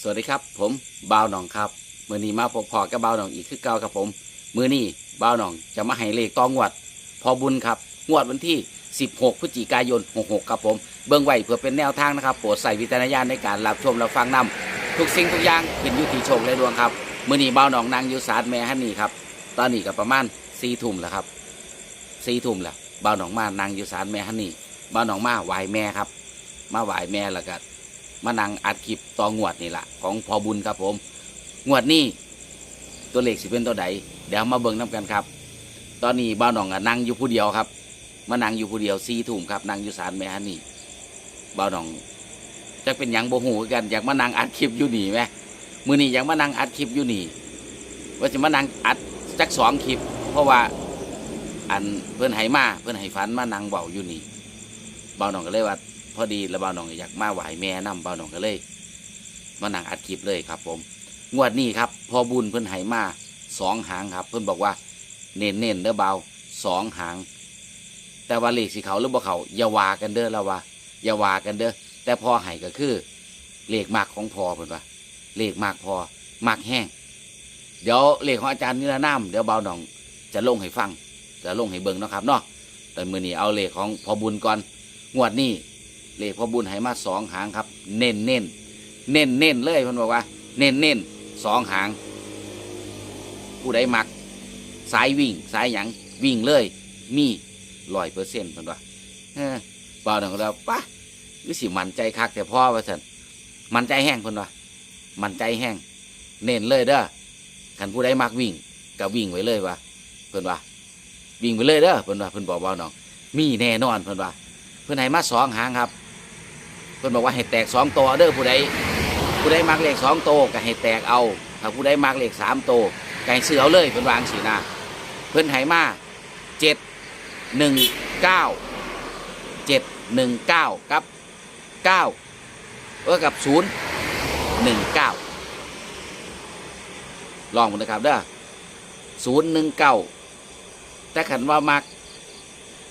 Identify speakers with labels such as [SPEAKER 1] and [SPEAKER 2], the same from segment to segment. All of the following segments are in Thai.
[SPEAKER 1] สวัสดีครับ ผมบ่าวหนองครับมือนี้มาพบพอกับบ่าวหนองอีกคือเก่าครับผม มือนี้บ่าวหนองจะมาให้เลขตองวด พอบุญครับ งวดวันที่ 16 พฤศจิกายน 66 ครับผม เบื้องไว้เพื่อเป็นแนวทางนะครับโปรดใส่วิจารณญาณในการรับชมรับฟังนำทุกสิ่งทุกอย่างขึ้นอยู่ที่โชคและดวงครับมือนี้บ่าวหนองนางอยู่ศาลแม่ฮันนี่ครับตอนนี้ก็ประมาณสี่ทุ่มแล้วครับสี่ทุ่มแล้วบ่าวหนองมานางอยู่ศาลแม่ฮันนี่บ่าวหนองมาไหวแม่ครับ มาไหวแม่แล้วก็ มานั่งอัดคลิปต่องวดนี่แหละของพอบุญครับผม งวดนี้ตัวเลขสิเป็นตัวใดเดี๋ยวมาเบิ่งน้กันครับ ตอนนี้บ้าวหนองอะนั่งอยู่ผู้เดียวครับ มานั่งอยู่ผู้เดียวซีถุ่มครับนั่งอยู่ศาลแม่ฮันนี่บ้าวหนองจะเป็นหยังโบหูคือกันอยากมานั่งอัดคลิปอยู่นี่ไหมมือนี้อยากมานั่งอัดคลิปอยู่นี่ว่าจะมานั่งอัดจักสองคลิป เพราะว่าอันเพื่อนไหมาเพื่อนไหฝันมานั่งเบาอยู่นี่บ้าวหนองก็เลยว่า พอดีแล้วบ่าวหนองอยากมาไหวแม่นำบ่าวหนองก็เลยมานั่งอัดคลิปเลยครับ ผมงวดนี้ครับพอบุญเพิ่นให้มาสองหางครับ เพิ่นบอกว่า เน้นเน้นเด้อเบาสองหาง แต่ว่าเลขสีเขาหรือบ่เขาอย่าวากันเด้อแล้วว่าอย่าวากันเด้อแต่พอให้ก็คือเลขมากของพอเพิ่นว่าเลขมากพอมากแห้ง เดี๋ยวเลขของอาจารย์นิรนามเดี๋ยวเบาหนอง จะลงให้ฟัง จะลงให้เบิ่งนะครับเนาะแต่มือนี้เอาเลขของพอบุญก่อนงวดนี้ เลขพอบุญให้มาสองหางครับ เน้นเน้นเน้นเน้นเลยเพิ่นบอกว่า เน้นเน้นสองหาง ผู้ใดมัก สายวิ่ง สายหยังวิ่งเลย มีร้อยเปอร์เซ็นต์เพิ่นว่าเออเปล่าหนึ่งเราปะวิสิมันใจคักแต่พ่อว่าสันมันใจแห้งเพิ่นว่ามันใจแห้ง เน้นเลยเด้อคันผู้ใดมักวิ่งก็วิ่งไว้เลยว่าเพิ่นว่าวิ่งไปเลยเด้อเพิ่นว่าเพิ่นบอกเบาน้องมีแน่นอนเพิ่นว่าเพื่อนให้มาสองหางครับ เพื่อนบอกว่าให้แตกสองตัวเด้อผู้ใดผู้ใดมักเลขสองตัวก็ให้แตกเอาถ้าผู้ใดมักเลขสามตัวก็ให้เสือเอาเลยเพื่นวางสีหน้าเพื่อนให้มาเจ็ดหนึ่งเก้าเจ็ดหนึ่งเก้ากับเก้าเออกับศูนย์หนึ่งเก้าลองมันนะครับเด้อศูนย์หนึ่งเก้าแต่ขันว่ามัก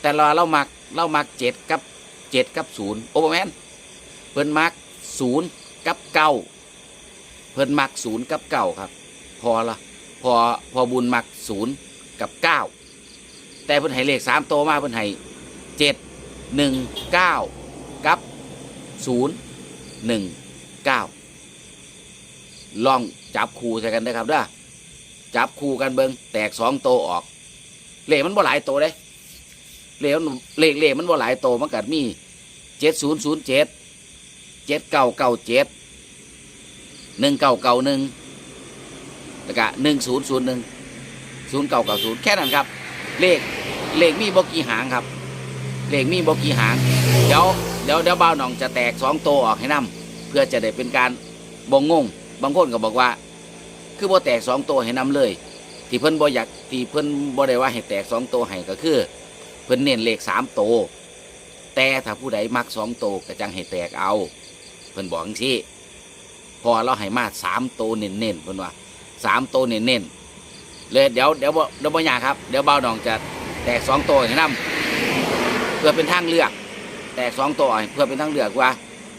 [SPEAKER 1] แต่เราเรามักเรามักเจ็ดกับเจ็ดกับศูนย์โอ้แมน เพิ่นมักศูนย์กับเก้าเพิ่นมักศูนย์กับเก้าครับ พอละพอพอบุญมักศูนย์กับเก้าแต่เพิ่นให้เลขสามโตมาเพิ่นให้เจ็ดหนึ่งเก้ากับศูนย์หนึ่งเก้าลองจับคู่ใส่กันได้ครับเด้อจับคู่กันเบิงแตกสองโตออก เลขมันบ่หลายโตเด้เลขเลขเลขมันบ่หลายโตมันกัดมีเจ็ดศูนย์ศูนย์เจ็ด เจ็ดเก้าเก้าเจ็ดหนึ่งเก้าเก้าหนึ่งแล้วก็หนึ่งศูนย์ศูนย์หนึ่งศูนย์เก้าเก้าศูนย์แค่นั้นครับ เลขเลขมีบกี่หางครับ เลขมีบกี่หาง เดี๋ยวเดี๋ยวเดี๋ยวบ่าวหน่องจะแตกสองโตวออกให้นํเพื่อจะได้เป็นการบงงงบางคนก็บอกว่า คือบ่แตกสองโตวให้นํเลย ที่เพิ่นบ่อยากที่เพิ่นบ่ได้ว่าให้แตกสองโตวให้ก็คือ เพิ่นเน้นเลขสามโตวแต่ถ้าผู้ใดมักสองโตวก็จังให้แตกเอา เพิ่นบอกจังซี่พอเราให้มาสามโตวเน้นๆเพิ่นว่าสามโตวเน้นๆเลยเดี๋ยวเดี๋ยวเดี๋ยวบ่ยากครับเดี๋ยวเบาหนองจะแตกสองโตวให้นํเพื่อเป็นทางเลือก แตกสองโตวเพื่อเป็นทางเลือกว่า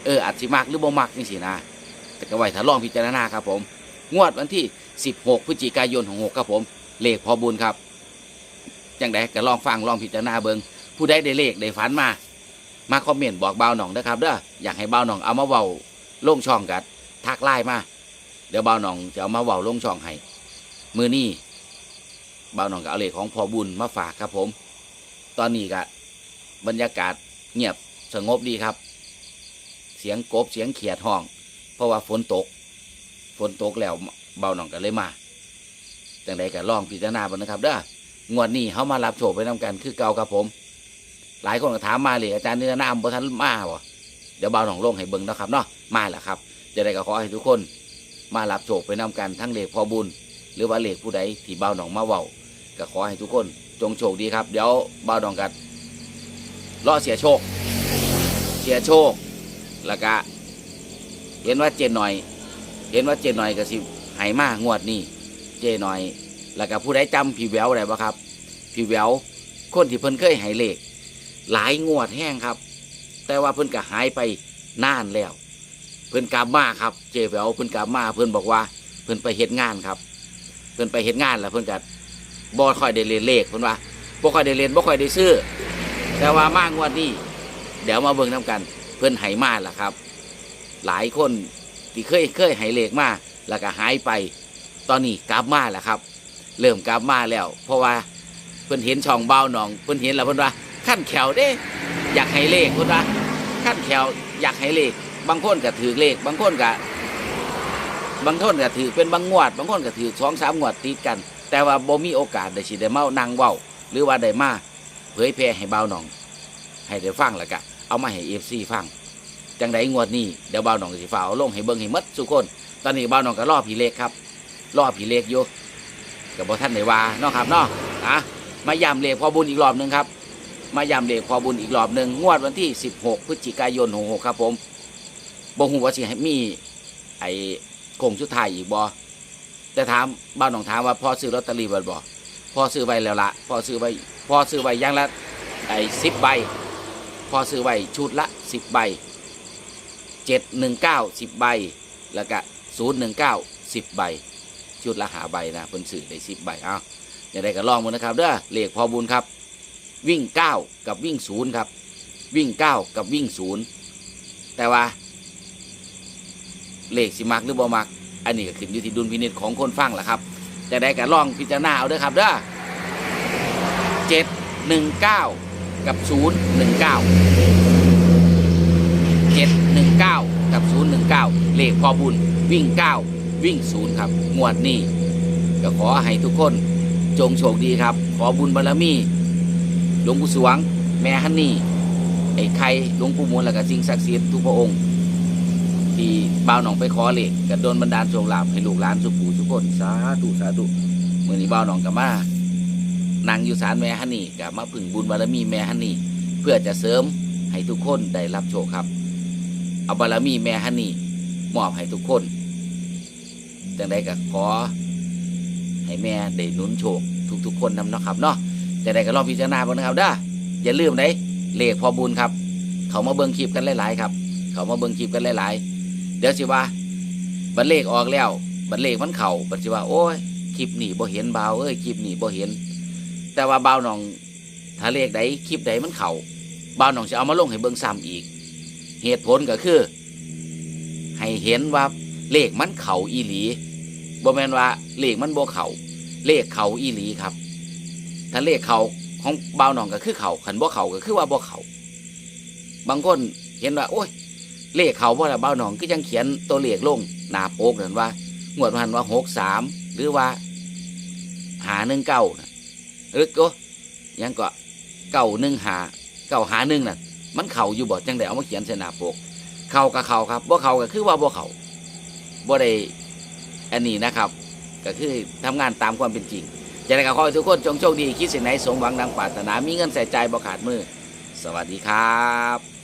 [SPEAKER 1] เอออาจสิมักหรือบ่มักนี่สินะแต่ก็ไว้ถ้าลองพิจารณาครับผม งวดวันที่ 16 พฤศจิกายนของ6ครับผม เลขพอบุญครับจังใดก็ลองฟังลองพิจารณาเบิงผู้ใดได้เลขได้ฝันมา มาคอมเมนต์บอกเบาหน่องนะครับเด้ออยากให้เบาหน่องเอามาเว้าลงช่องกัดทักไลน์มาเดี๋ยวเบาหน่องจะเอามาเว้าลงช่องให้มือนี้เบาหน่องก็เอาเลขของพอบุญมาฝากครับผม ตอนนี้ก็บรรยากาศเงียบสงบดีครับ เสียงกบเสียงเขียดห้อง เพราะว่าฝนตก ฝนตกแล้วเบาหน่องก็เลยมาจังใดก็ลองพิจารณาบ้างนะครับเด้องวดนี้เขามารับโชคไปนำกันคือเก่าครับผม หลายคนก็ถามมาเลยอาจารย์เนื้อน้ำบทันมาบ่เดี๋ยวเบาหนองลงให้เบิ่งนะครับเนาะมาแล้วครับจะได้ก็ขอให้ทุกคน มารับโชคไปนำกันทั้งเลขพอบุญ หรือว่าเลขผู้ใดที่เบาหนองมาเว้าก็ขอให้ทุกคนจงโชคดีครับ เดี๋ยวเบาหนองกันรอเสียโชค เสียโชคแล้วก็เห็นว่าเจนหน่อย เห็นว่าเจนหน่อยก็สิหายมากงวดนี้เจนหน่อย แล้วก็ผู้ใดจำพี่แววได้บ่ครับพี่แววคนที่เพิ่นเคยให้เลข หลายงวดแห้งครับ แต่ว่าเพิ่นก็หายไปนานแล้ว เพิ่นกลับมาครับ เจ๊แหววเพิ่นกลับมาเพิ่นบอกว่า เพิ่นไปเฮ็ดงานครับ เพิ่นไปเฮ็ดงานแล้วเพิ่นก็บ่ค่อยได้เรียนเลขเพิ่นว่าบ่ค่อยได้เรียนบ่ค่อยได้ซื้อ แต่ว่ามากงวดนี้เดี๋ยวมาเบิ่งนํกัน เพิ่นให้มาล่ะครับ หลายคนที่เคยเคยให้เลขมาแล้วก็หายไป ตอนนี้กลับมาแล้วครับ เริ่มกลับมาแล้ว เพราะว่าเพิ่นเห็นช่องเบาหนอง เพิ่นเห็นแล้วเพิ่นว่า ขั้นแขวเด้ อยากให้เลขเพิ่นว่าขั้นแขวอยากให้เลข บางคนก็ถือเลข บางคนก็บางคนก็ถือเป็นบางงวด บางคนก็ถือสองสามงวดติดกัน แต่ว่าบ่มีโอกาสได้สิได้มานั่งเว้า หรือว่าได้มาเผยแพร่ให้เบาหนอง ให้ได้ฟังแล้วก็เอามาให้ FC ฟังจังไดงวดนี้เดี๋ยวเบาหนองสิฝ่าเอาลงให้เบิ่งให้หมดทุกคน ตอนนี้เบาหนองก็รอผีเลขครับรอผีเลขอยู่กับบ่ท่านได้ว่าเนาะครับเนาะอะมาย้ำเลขพอบุญอีกรอบหนึงครับ มาย้ำเลขพอบุญอีกรอบหนึ่งงวดวันที่ 16 พฤศจิกายน66ครับผมบ่ฮู้ว่าสิให้มีไอ้โคงสุดท้ายอีกบ่แต่ถามบ้านหนองถามว่าพอซื้อลอตเตอรี่บิดบ่พอซื้อไว้แล้วละพอซื้อไว้พอซื้อไว้อย่างละไอ้10ใบ พอซื้อไว้ชุดละ10ใบ719 10ใบ แล้วก็019 10ใบ ชุดละหาใบนะเพิ่นซื้อได้10ใบเอาอย่าได้ก็ลองมือนะครับเด้อเลขพอบุญครับ วิ่ง9กับวิ่งศูนย์ครับ วิ่ง9กับวิ่งศูนย์แต่ว่า เลขสิมักหรือบ่มัก อันนี้ก็ขึ้นอยู่ที่ดุลพินิจของคนฟังแหละครับจะได้ก็ลองพิจารณาเอาเด้อครับเด้อเจ็ดหนึ่งเก้ากับศูนย์หนึ่งเก้าเจ็ดหนึ่งเก้ากับศูนย์หนึ่งเก้าเลขพอบุญวิ่งเก้าวิ่งศูนย์ครับงวดนี้ก็ขอให้ทุกคนจงโชคดีครับ ขอบุญบารมี ลวงปู่สวง แม่ฮันนี่ ไอ้ไข่หลวงปู่มวลแล้วก็สิ่งศักดิ์สิทธิ์ทุกพระองค์ ที่บ่าวหนองไปขอเลขกระโดนบันดาลโชคลาภให้ลูกหลานสุขผู้ทุกคนสาธุสาธุเมื่อนี้บ่าวหนองกับมานั่งอยู่ศาลแม่ฮันนี่กับมาพึ่งบุญบารมีแม่ฮันนี่ เพื่อจะเสริมให้ทุกคนได้รับโชคครับ เอาบารมีแม่ฮันนี่มอบให้ทุกคนจังใดก็ขอให้แม่ได้นุนโชคทุกๆคนนำเนาะครับเนาะ จะได้ก็ลองพิจารณาบ้างนะครับเด้ออย่าลืมได้เลขพอบุญครับ เขามาเบิ่งคลิปกันหลายๆครับ เขามาเบิ่งคลิปกันหลายๆ เดี๋ยวสิว่าบัตรเลขออกแล้วบัตรเลขมันเข่าบัตรสิว่าโอ้ยคลิปนี่บ่เห็นเบาเอ้ยคลิปนี่บ่เห็น แต่ว่าเบาวน้องถ้าเลขใดคลิปใดมันเข่าเบาวน้องจะเอามาลงให้เบิ่งซ้ำอีก เหตุผลก็คือ ให้เห็นว่าเลขมันเข่าอีหลีบ่แมนว่าเลขมันบ่เข่าเลขเข่าอีหลีครับ ถ้าเลขเขาของเบาวหนองก็คือเขาขันบ่เขาก็คือว่าบ่เขาบางคนเห็นว่า โอ้ย เลขเขาบ่ละเบาวหนองก็ยังเขียนตัวเลขลงหนาโป๊กนั่นว่า งวดพันว่าหกสามหรือว่า หาหนึ่งเก้าหรือก็ยังก็เก้าหนึ่งหาเก้าหาหนึ่งน่ะ มันเข่าอยู่บ่จังไดเอามาเขียนใส่หนาโป๊กเข่ากับเขาครับบ่เขาก็คือว่าบ่เขาบ่ได้อันนี้นะครับ ก็คือทำงานตามความเป็นจริง อยากให้ขอให้ทุกคนจงโชคดีคิดสิ่งไหนสมหวังดังปรารถนามีเงินใส่ใจบ่ขาดมือ สวัสดีครับ